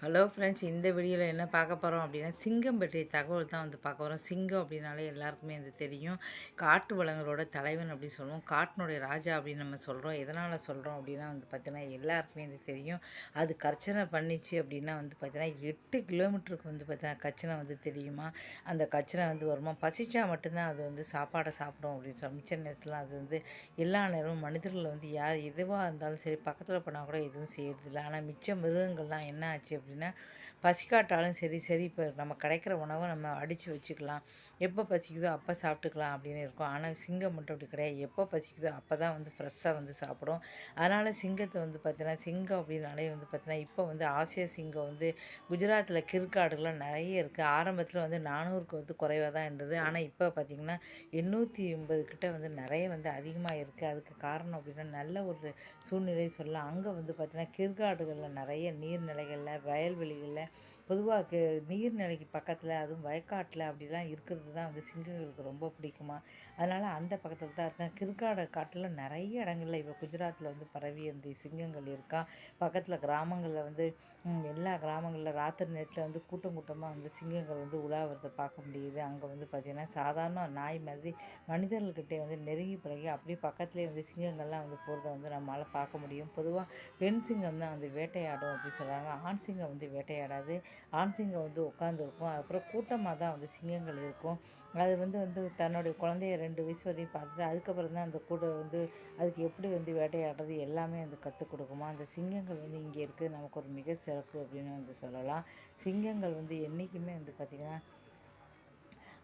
Hello friends இந்த வீடியோவில் என்ன பார்க்க போகிறோம் அப்படின்னா சிங்கம் பற்றிய தகவல் தான் வந்து பார்க்க போகிறோம் சிங்கம் அப்படின்னாலே எல்லாருக்குமே வந்து தெரியும். காட்டு வளங்களோட தலைவன் அப்படின்னு சொல்லுவோம். காட்டினுடைய ராஜா அப்படின்னு நம்ம சொல்கிறோம் எதனால் சொல்கிறோம் அப்படின்னா வந்து பார்த்தீங்கன்னா எல்லாருக்குமே வந்து தெரியும். அது கர்ச்சனை பண்ணிச்சு அப்படின்னா வந்து பார்த்தீங்கன்னா எட்டு கிலோமீட்டருக்கு வந்து பார்த்திங்கன்னா கச்சனை வந்து தெரியுமா? அந்த கச்சனை வந்து வருமா? பசிச்சா மட்டும்தான் அது வந்து சாப்பாடை சாப்பிடும் அப்படின்னு சொல்லி மிச்ச நேரத்தில் அது வந்து எல்லா நேரமும் மனிதர்கள் வந்து யார் எதுவாக இருந்தாலும் சரி பக்கத்தில் போனால் கூட எதுவும் செய்யறதில்லை. ஆனால் மிச்ச மிருகங்கள்லாம் என்ன ஆச்சு அப்படின்னா பசிக்காட்டாலும் சரி சரி இப்போ நம்ம கிடைக்கிற உணவை நம்ம அடித்து வச்சுக்கலாம். எப்போ பசிக்குதோ அப்போ சாப்பிட்டுக்கலாம் அப்படின்னு இருக்கும். ஆனால் சிங்கம் மட்டும் அப்படி கிடையாது. எப்போ பசிக்குதோ அப்போ தான் வந்து ஃப்ரெஷ்ஷாக வந்து சாப்பிடும். அதனால் சிங்கத்தை வந்து பார்த்தீங்கன்னா சிங்கம் அப்படின்னாலே வந்து பார்த்தீங்கன்னா இப்போ வந்து ஆசிய சிங்கம் வந்து குஜராத்தில் கிற்காடுகள்லாம் நிறைய இருக்குது ஆரம்பத்தில் வந்து நானூறுக்கு வந்து குறைவாக தான் இருந்தது. ஆனால் இப்போ பார்த்திங்கன்னா எண்ணூற்றி எண்பது கிட்ட வந்து நிறைய வந்து அதிகமாக இருக்குது அதுக்கு காரணம் அப்படின்னா நல்ல ஒரு சூழ்நிலை சொல்லலாம். அங்கே வந்து பார்த்திங்கன்னா கிற்காடுகளில் நிறைய நீர்நிலைகளில் வயல்வெளிகளில் பொதுவாக நீர்நிலைக்கு பக்கத்தில் அதுவும் வயக்காட்டில் அப்படிலாம் இருக்கிறது தான் வந்து சிங்கங்களுக்கு ரொம்ப பிடிக்குமா? அதனால் அந்த பக்கத்தில் தான் இருக்கேன். கிற்காடு காட்டில் நிறைய இடங்களில் இப்போ குஜராத்தில் வந்து பரவி அந்த சிங்கங்கள் இருக்கா? பக்கத்தில் கிராமங்களில் வந்து எல்லா கிராமங்களில் ராத்திரி நேரத்தில் வந்து கூட்டம் கூட்டமாக வந்து சிங்கங்கள் வந்து உலாவிறத பார்க்க முடியுது. அங்கே வந்து பார்த்திங்கன்னா சாதாரண நாய் மாதிரி மனிதர்கள்கிட்டே வந்து நெருங்கி பழகி அப்படியே பக்கத்துலேயே வந்து சிங்கங்கள்லாம் வந்து போகிறத வந்து நம்மளால் பார்க்க முடியும். பொதுவாக பெண் சிங்கம் தான் வந்து வேட்டையாடும் அப்படின்னு சொல்கிறாங்க ஆண் சிங்கம் வந்து வராது. ஆண் சிங்கம் வந்து உட்காந்துருக்கும் அப்புறம் கூட்டமாக தான் வந்து சிங்கங்கள் இருக்கும். அது வந்து வந்து தன்னுடைய குழந்தைய ரெண்டு வயசு வரையும் பார்த்துட்டு அதுக்கப்புறம் தான் அந்த கூட வந்து அதுக்கு எப்படி வந்து வேட்டையாடுறது எல்லாமே வந்து கற்றுக் கொடுக்குமா? அந்த சிங்கங்கள் வந்து இங்கே இருக்குது நமக்கு ஒரு மிக சிறப்பு அப்படின்னு வந்து சொல்லலாம். சிங்கங்கள் வந்து என்றைக்குமே வந்து பார்த்திங்கன்னா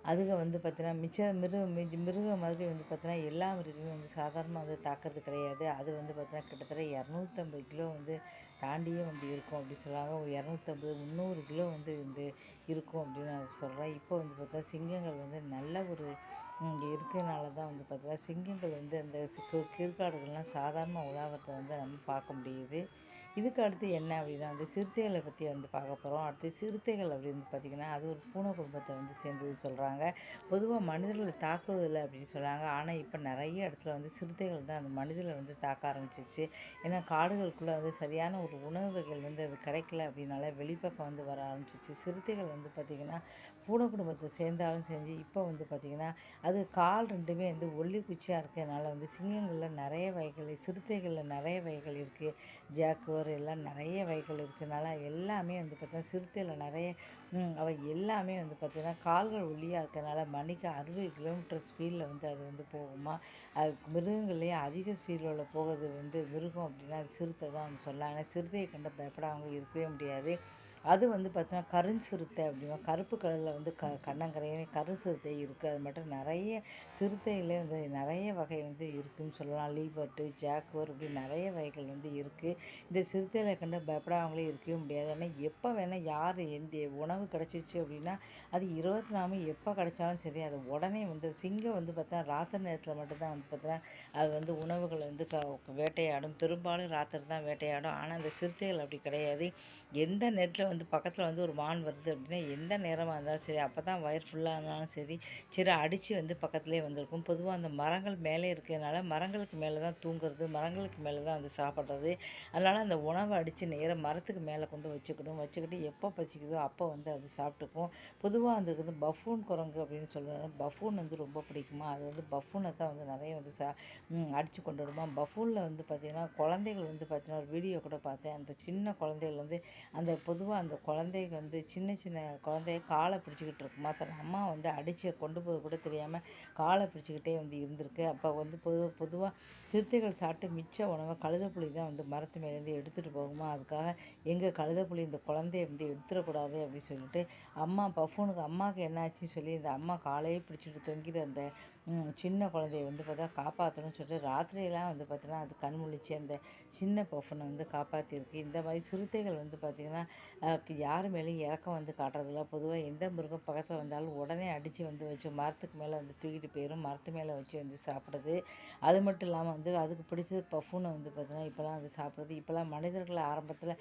அதுக வந்து பார்த்தீங்கன்னா மிச்ச மிருக மிருகம் மாதிரி வந்து பார்த்தீங்கன்னா எல்லா மிருகமும் வந்து சாதாரணமாக வந்து தாக்கிறது கிடையாது. அது வந்து பார்த்தீங்கன்னா கிட்டத்தட்ட இரநூத்தம்பது கிலோ வந்து தாண்டியே வந்து இருக்கும் அப்படின்னு சொல்கிறாங்க ஒரு இரநூத்தம்பது முந்நூறு கிலோ வந்து வந்து இருக்கும் அப்படின்னு நான் சொல்கிறேன் இப்போ வந்து பார்த்தா சிங்கங்கள் வந்து நல்ல ஒரு இருக்கிறனால தான் வந்து பார்த்தீங்கன்னா சிங்கங்கள் வந்து அந்த கிற்காடுகள்லாம் சாதாரண உலாவத்தை வந்து நம்ம பார்க்க முடியுது. இதுக்கு அடுத்து என்ன அப்படின்னா வந்து சிறுத்தைகளை பற்றி வந்து பார்க்க போகிறோம் அடுத்து சிறுத்தைகள் அப்படின்னு பார்த்திங்கன்னா அது ஒரு பூனை குடும்பத்தை வந்து சேர்ந்தது சொல்கிறாங்க பொதுவாக மனிதர்களை தாக்குவதில்லை அப்படின்னு சொல்கிறாங்க ஆனால் இப்போ நிறைய இடத்துல வந்து சிறுத்தைகள் தான் அந்த மனிதர்களை வந்து தாக்க ஆரம்பிச்சிச்சு ஏன்னா காடுகளுக்குள்ளே வந்து சரியான ஒரு உணவு வகைகள் வந்து அது கிடைக்கல அப்படின்னால வெளிப்பக்கம் வந்து வர ஆரம்பிச்சிச்சு சிறுத்தைகள் வந்து பார்த்திங்கன்னா பூனை குடும்பத்தை சேர்ந்தாலும் செஞ்சு இப்போ வந்து பார்த்திங்கன்னா அது கால் ரெண்டுமே வந்து ஒல்லி குச்சியாக இருக்கிறதுனால வந்து சிங்கங்களில் நிறைய வகைகள் சிறுத்தைகளில் நிறைய வகைகள் இருக்குது ஜாக்குவர் ஃப்ளவர் எல்லாம் நிறைய வகைகள் இருக்கிறதுனால எல்லாமே வந்து பார்த்திங்கன்னா சிறுத்தையில் நிறைய அவள் எல்லாமே வந்து பார்த்திங்கன்னா கால்கள் ஒல்லியாக இருக்கிறதுனால மணிக்கு அறுபது கிலோமீட்டர் ஸ்பீடில் வந்து அது வந்து போகுமா? அது மிருகங்கள்லேயே அதிக ஸ்பீடில் போகிறது வந்து மிருகம் அப்படின்னா அது சிறுத்தை தான் வந்து சொல்லலாம் ஏன்னா சிறுத்தையை கண்டு பயப்படாமல் இருக்கவே முடியாது. அது வந்து பார்த்தீங்கன்னா கருஞ்சிறுத்தை அப்படின்னா கருப்பு கலரில் வந்து க கண்ணங்கரையே கருஞ்சிறுத்தை இருக்குது அது மட்டும் நிறைய சிறுத்தைகளே வந்து நிறைய வகை வந்து இருக்குதுன்னு சொல்லலாம். லீபர்ட்டு ஜாக்வர் இப்படி நிறைய வகைகள் வந்து இருக்குது இந்த சிறுத்தைகளை கண்டு பயப்படாமலே இருக்கவே முடியாது. ஆனால் எப்போ வேணால் யார் எந்த உணவு கிடச்சிச்சு அப்படின்னா அது இருபத்தி நாலு எப்போ கிடைச்சாலும் சரி அது உடனே வந்து சிங்கம் வந்து பார்த்தா ராத்திரி நேரத்தில் மட்டும்தான் வந்து பார்த்தீங்கன்னா அது வந்து உணவுகளை வந்து க வேட்டையாடும். பெரும்பாலும் ராத்திரி தான் வேட்டையாடும். ஆனால் அந்த சிறுத்தைகள் அப்படி கிடையாது. எந்த நேரத்தில் வந்து பக்கத்தில் வந்து ஒரு மான் வருது அப்படின்னா எந்த நேரமாக இருந்தாலும் சரி அப்போ தான் வயர் ஃபுல்லாக இருந்தாலும் சரி சரி அடித்து வந்து பக்கத்துலேயே வந்திருக்கும். பொதுவாக அந்த மரங்கள் மேலே இருக்கிறதுனால மரங்களுக்கு மேலே தான் தூங்குறது மரங்களுக்கு மேலே தான் வந்து சாப்பிட்றது. அதனால் அந்த உணவை அடித்து நேராக மரத்துக்கு மேலே கொண்டு வச்சுக்கணும். வச்சுக்கிட்டு எப்போ பசிக்குதோ அப்போ வந்து அது சாப்பிட்டுக்கும். பொதுவாக அந்த இருக்குது பஃபூன் குரங்கு அப்படின்னு சொல்லுவாங்க. பஃபூன் வந்து ரொம்ப பிடிக்குமா? அது வந்து பஃபூனை தான் வந்து நிறைய வந்து சா அடித்து கொண்டு வருமா? பஃபூனில் வந்து பார்த்திங்கன்னா குழந்தைகள் வந்து பார்த்திங்கன்னா ஒரு வீடியோ கூட பார்த்தேன். அந்த சின்ன குழந்தைகள் வந்து அந்த பொதுவாக அந்த குழந்தைக்கு வந்து சின்ன சின்ன குழந்தைய காலை பிடிச்சிக்கிட்டு இருக்குமா தன் அம்மா வந்து அடித்து கொண்டு போக கூட தெரியாமல் காலை பிடிச்சிக்கிட்டே வந்து இருந்திருக்கு. அப்போ வந்து பொது பொதுவாக சிறுத்தைகள் சாப்பிட்டு மிச்ச உணவை கழுதப்புளி தான் வந்து மரத்து மேலேருந்து எடுத்துகிட்டு போகுமா? அதுக்காக எங்கள் கழுதப்புளி இந்த குழந்தைய வந்து எடுத்துடக்கூடாது அப்படின்னு சொல்லிட்டு அம்மா பஃபூனுக்கு அம்மாவுக்கு என்னாச்சுன்னு சொல்லி இந்த அம்மா காலையே பிடிச்சிட்டு தொங்கிற அந்த சின்ன குழந்தைய வந்து பார்த்தா காப்பாற்றணும்னு சொல்லிட்டு ராத்திரியெல்லாம் வந்து பார்த்தீங்கன்னா அது கண் முழிச்சு அந்த சின்ன பஃபனை வந்து காப்பாற்றியிருக்கு இந்த மாதிரி சிறுத்தைகள் வந்து பார்த்திங்கன்னா யார் மேலேயும் இறக்கம் வந்து காட்டுறதில்ல. பொதுவாக எந்த மிருகம் பக்கத்தில் வந்தாலும் உடனே அடித்து வந்து வச்சு மரத்துக்கு மேலே வந்து தூக்கிட்டு போயிடும் மரத்து மேலே வச்சு வந்து சாப்பிடுது அது மட்டும் இல்லாமல் வந்து அதுக்கு பிடிச்சது பஃபூனை வந்து பார்த்திங்கன்னா இப்போலாம் வந்து சாப்பிட்றது. இப்போலாம் மனிதர்கள் ஆரம்பத்தில்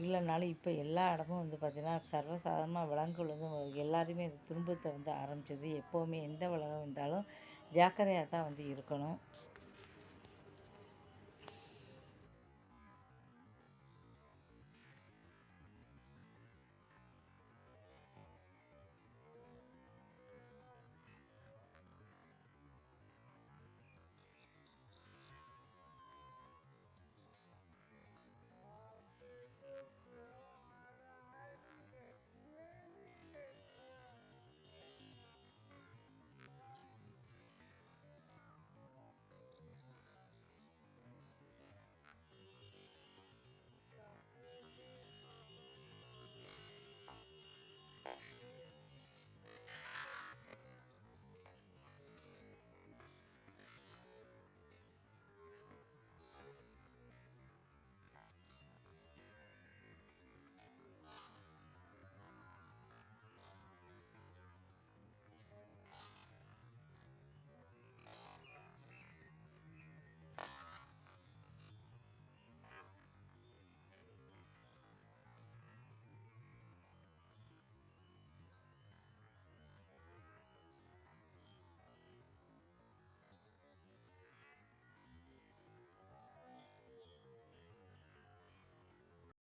இல்லைனாலும் இப்போ எல்லா இடமும் வந்து பார்த்திங்கன்னா சர்வசாதாரணமாக விலங்குகள் வந்து எல்லாருமே அந்த துன்பத்தை வந்து ஆரம்பித்தது எப்போவுமே எந்த விலங்கு வந்தாலும் ஜாக்கிரதையாக தான் வந்து இருக்கணும்.